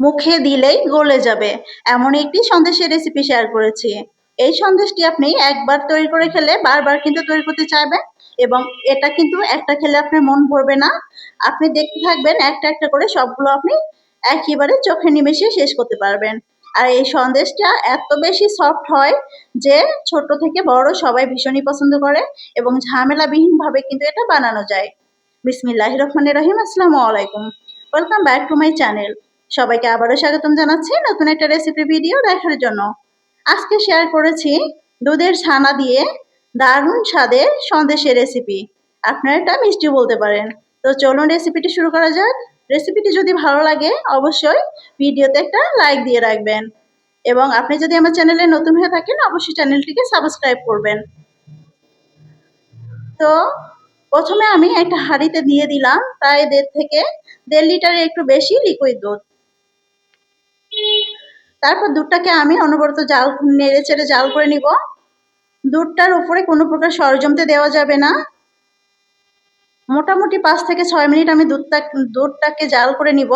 মুখে দিলেই গলে যাবে। এমন একটি সন্দেশের রেসিপি শেয়ার করেছি। এই সন্দেশটি আপনি একবার তৈরি করে খেলে বারবার কিন্তু তৈরি করতে চাইবেন এবং এটা কিন্তু একটা খেলে আপনার মন ভরবে না। আপনি দেখতে থাকবেন একটা একটা করে সবগুলো আপনি একেবারে চোখে নিমেষে শেষ করতে পারবেন। আর এই সন্দেশটা এত বেশি সফট হয় যে ছোট থেকে বড় সবাই ভীষণই পছন্দ করে এবং ঝামেলাবিহীনভাবে কিন্তু এটা বানানো যায়। বিসমিল্লাহ রহমানের রহিম, আসসালামু আলাইকুম। Welcome back to my channel সবাইকে আবারও স্বাগতম জানাচ্ছি নতুন একটা রেসিপি ভিডিও দেখার জন্য। আজকে শেয়ার করেছি দুধের ছানা দিয়ে দারুণ স্বাদের সন্দেশের রেসিপি আপনারা এটা মিষ্টি বলতে পারেন। তো চলুন রেসিপিটি শুরু করা যাক। রেসিপিটি যদি ভালো লাগে, অবশ্যই ভিডিওতে একটা লাইক দিয়ে রাখবেন। এবং আপনি যদি আমার চ্যানেলে নতুন হয়ে থাকেন, অবশ্যই চ্যানেলটিকে সাবস্ক্রাইব করবেন। তো প্রথমে আমি একটা হাঁড়িতে দিয়ে দিলাম প্রায় দেড় থেকে দেড় লিটারের একটু বেশি লিকুইড দুধ। তারপর দুধটাকে আমি অনবরত জাল, নেড়ে চেড়ে জাল করে নিব। দুধটার উপরে কোনো প্রকার সর দেওয়া যাবে না। মোটামুটি পাঁচ থেকে ছয় মিনিট আমি দুধটা, দুধটাকে জাল করে নিব।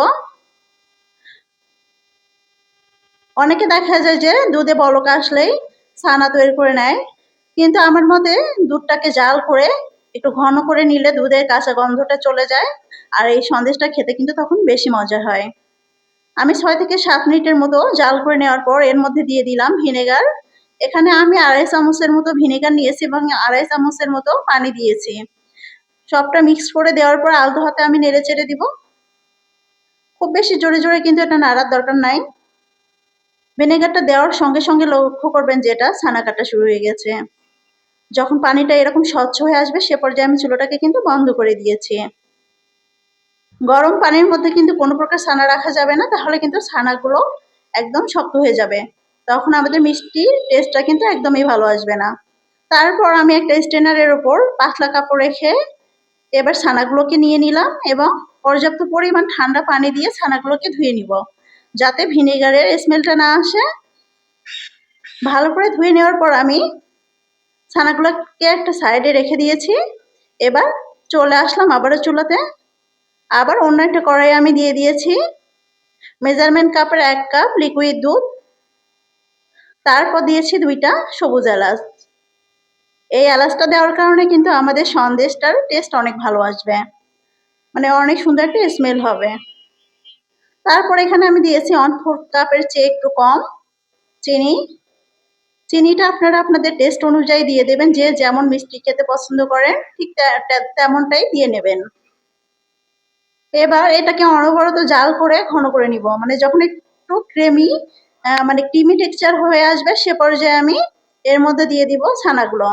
অনেকে দেখা যায় যে দুধে বলক আসলেই ছানা তৈরি করে নেয়। কিন্তু আমার মতে দুধটাকে জাল করে একটু ঘন করে নিলে দুধের কাঁচা গন্ধটা চলে যায়। আর এই সন্দেশটা খেতে কিন্তু তখন বেশি মজা হয়। আমি ছয় থেকে সাত মিনিটের মতো জাল করে নেওয়ার পর এর মধ্যে দিয়ে দিলাম ভিনেগার। এখানে আমি আড়াই চামচের মতো ভিনেগার নিয়েছি এবং আড়াই চামচের মতো পানি দিয়েছি। সবটা মিক্স করে দেওয়ার পর আলতো হাতে আমি নেড়ে চেড়ে দিব। খুব বেশি জোরে জোরে কিন্তু এটা নাড়ার দরকার নাই। ভিনেগারটা দেওয়ার সঙ্গে সঙ্গে লক্ষ্য করবেন যে এটা ছানা কাটা শুরু হয়ে গেছে। যখন পানিটা এরকম স্বচ্ছ হয়ে আসবে, সে পর্যায়ে আমি চুলোটাকে কিন্তু বন্ধ করে দিয়েছি। গরম পানির মধ্যে কিন্তু কোনো প্রকার ছানা রাখা যাবে না, তাহলে কিন্তু ছানাগুলো একদম শক্ত হয়ে যাবে। তখন আমাদের মিষ্টির টেস্টটা কিন্তু একদমই ভালো আসবে না। তারপর আমি একটা স্টেনারের ওপর পাতলা কাপড় রেখে এবার ছানাগুলোকে নিয়ে নিলাম এবং পর্যাপ্ত পরিমাণ ঠান্ডা পানি দিয়ে ছানাগুলোকে ধুয়ে নিব। যাতে ভিনেগারের স্মেলটা না আসে। ভালো করে ধুয়ে নেওয়ার পর আমি ছানাগুলোকে একটা সাইডে রেখে দিয়েছি। এবার চলে আসলাম আবারও চুলাতে। আবার অন্য একটা কড়াই আমি দিয়ে দিয়েছি। মেজারমেন্ট কাপের এক কাপ লিকুইড দুধ। তারপর দিয়েছি দুইটা সবুজ এলাচ। এই এলাচটা দেওয়ার কারণে কিন্তু আমাদের সন্দেশটার টেস্ট অনেক ভালো আসবে। মানে অনেক সুন্দর একটা স্মেল হবে। তারপর এখানে আমি দিয়েছি ওয়ান ফোর কাপের চেয়ে একটু কম চিনি। চিনিটা আপনারা আপনাদের টেস্ট অনুযায়ী দিয়ে দেবেন, যে যেমন মিষ্টি খেতে পছন্দ করেন ঠিক তেমনটাই দিয়ে নেবেন। এবার এটাকে অনবরত জাল করে ঘন করে নিব। মানে যখন একটু ক্রেমি মানে ক্রিমি টেক্সচার হয়ে আসবে, সে পর্যায়ে আমি এর মধ্যে দিয়ে দিব ছানাগুলো।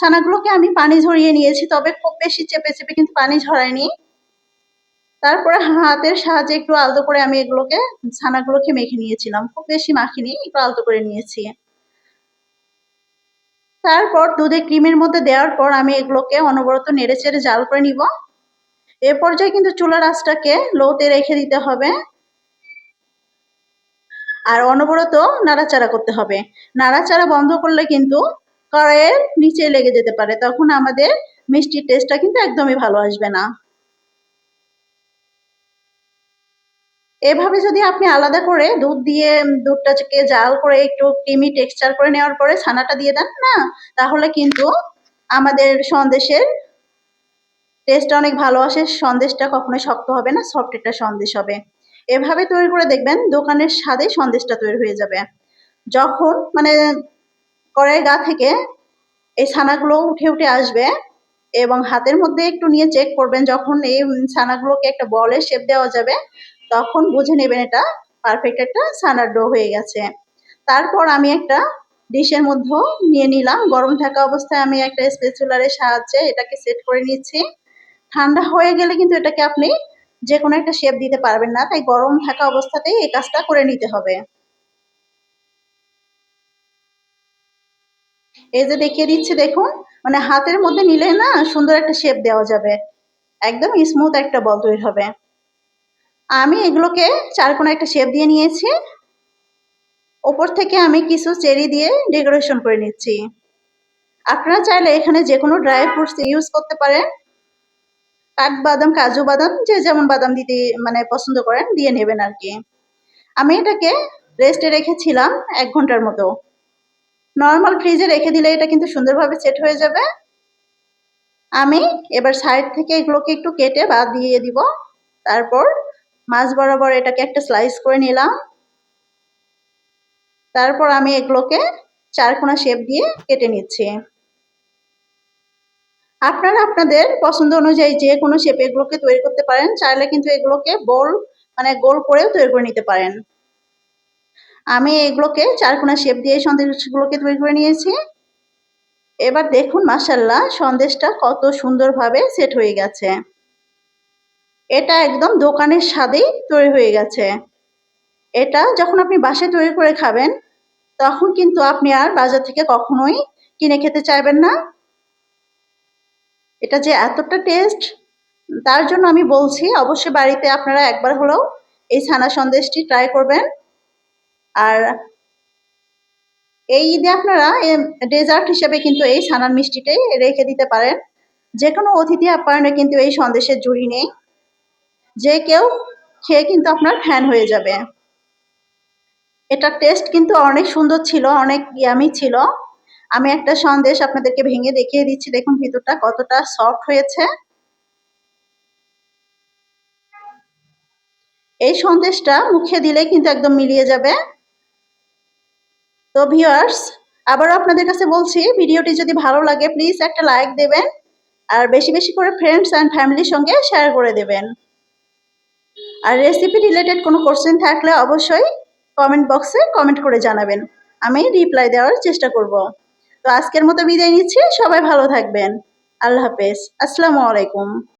ছানাগুলোকে আমি পানি ঝরিয়ে নিয়েছি, তবে খুব বেশি চেপে চেপে কিন্তু পানি ঝরাইনি তারপরে হাতের সাহায্যে একটু আলতো করে আমি এগুলোকে, ছানাগুলোকে মেখে নিয়েছিলাম। খুব বেশি মাখিনি, একটু আলতো করে নিয়েছি। তারপর দুধে ক্রিমের মধ্যে দেওয়ার পর আমি এগুলোকে অনবরত নেড়ে চেড়ে জাল করে নিব। এ পর্যায়ে কিন্তু চুলার আঁচটাকে লোতে রেখে দিতে হবে। আর অনবরত নাড়াচাড়া করতে হবে। নাড়াচাড়া বন্ধ করলে কিন্তু কড়াইয়ের নিচে লেগে যেতে পারে। তখন আমাদের মিষ্টির টেস্টটা কিন্তু একদমই ভালো আসবে না। এভাবে যদি আপনি আলাদা করে দুধ দিয়ে দুধটাকে জাল করে একটু ক্রিমি টেক্সচার করে নেওয়ার পরে ছানাটা দিয়ে দেন না, তাহলে কিন্তু আমাদের সন্দেশের টেস্টটা অনেক ভালো আসে, সন্দেশটা কখনোই শক্ত হবে না সফট একটা সন্দেশ হবে। এভাবে তৈরি করে দেখবেন, দোকানের স্বাদে সন্দেশটা তৈরি হয়ে যাবে। যখন মানে কড়াই গা থেকে এই ছানাগুলো উঠে উঠে আসবে এবং হাতের মধ্যে একটু নিয়ে চেক করবেন, যখন এই ছানাগুলোকে একটা বলের শেপ দেওয়া যাবে, তখন বুঝে নেবেন এটা পারফেক্ট একটা ছানার ডো হয়ে গেছে। তারপর আমি একটা ডিশের মধ্যেও নিয়ে নিলাম। গরম থাকা অবস্থায় আমি একটা স্পেচুলারের সাহায্যে এটাকে সেট করে নিচ্ছি। ঠান্ডা হয়ে গেলে কিন্তু এটাকে আপনি যে কোনো একটা শেপ দিতে পারবেন না। তাই গরম থাকা অবস্থাতেই এই কাজটা করে নিতে হবে। এই যে দেখিয়ে দিচ্ছি, দেখুন মানে হাতের মধ্যে নিলে না সুন্দর একটা শেপ দেওয়া যাবে। একদম স্মুথ একটা বল তৈরি হবে। আমি এগুলোকে চার কোনো একটা শেপ দিয়ে নিয়েছি। ওপর থেকে আমি কিছু চেরি দিয়ে ডেকোরেশন করে নিচ্ছি। আপনারা চাইলে এখানে যে কোনো ড্রাই ফ্রুটস ইউজ করতে পারেন। কাঠবাদাম কাজু বাদাম, যে যেমন বাদাম দিতে মানে পছন্দ করেন, দিয়ে নেবেন আর কি। আমি এটাকে রেস্টে রেখেছিলাম এক ঘণ্টার মতো। নর্মাল ফ্রিজে রেখে দিলে এটা কিন্তু সুন্দরভাবে সেট হয়ে যাবে। আমি এবার সাইড থেকে এগুলোকে একটু কেটে বাদ দিয়ে দিব। তারপর মাছ বরাবর এটাকে একটা স্লাইস করে নিলাম। তারপর আমি এগুলোকে চারকোনা শেপ দিয়ে কেটে নিচ্ছি। আপনারা আপনাদের পছন্দ অনুযায়ী যে কোনো শেপে এগুলোকে তৈরি করতে পারেন, চাইলে কিন্তু এগুলোকে বল মানে গোল করেও তৈরি করে নিতে পারেন। আমি এগুলোকে চারকোনা শেপ দিয়ে সন্দেশগুলোকে তৈরি করে নিয়েছি। এবার দেখুন মাসাল্লাহ সন্দেশটা কত সুন্দরভাবে সেট হয়ে গেছে। এটা একদম দোকানের স্বাদেই তৈরি হয়ে গেছে। এটা যখন আপনি বাসায় তৈরি করে খাবেন, তখন কিন্তু আপনি আর বাজার থেকে কখনোই কিনে খেতে চাইবেন না। এটা যে এতটা টেস্ট তার জন্য আমি বলছি, অবশ্যই বাড়িতে আপনারা একবার হলেও এই ছানা সন্দেশটি ট্রাই করবেন। আর এই ঈদে আপনারা ডেজার্ট হিসেবে কিন্তু এই ছানার মিষ্টিটাই রেখে দিতে পারেন। যে কোনো অতিথি আপ্যায়নে কিন্তু এই সন্দেশের জুড়ি নেই। যে কেউ খেয়ে কিন্তু আপনার ফ্যান হয়ে যাবে। এটার টেস্ট কিন্তু অনেক সুন্দর ছিল, অনেক ইয়ামি ছিল। আমি একটা সন্দেশ আপনাদেরকে ভেঙে দেখিয়ে দিচ্ছি। দেখুন, ভিতরটা কতটা সফট হয়েছে। এই সন্দেশটা মুখে দিলে কিন্তু একদম মিলিয়ে যাবে। তো ভিউয়ার্স আবারও আপনাদের কাছে বলছি, ভিডিওটি যদি ভালো লাগে প্লিজ একটা লাইক দেবেন আর বেশি বেশি করে ফ্রেন্ডস অ্যান্ড ফ্যামিলির সঙ্গে শেয়ার করে দেবেন। আর রেসিপি রিলেটেড কোনো কোশ্চেন থাকলে অবশ্যই কমেন্ট বক্সে কমেন্ট করে জানাবেন। আমি রিপ্লাই দেওয়ার চেষ্টা করব। তো আজকের মতো বিদায় নিচ্ছি। সবাই ভালো থাকবেন। আল্লাহ হাফেজ। আসসালামু আলাইকুম।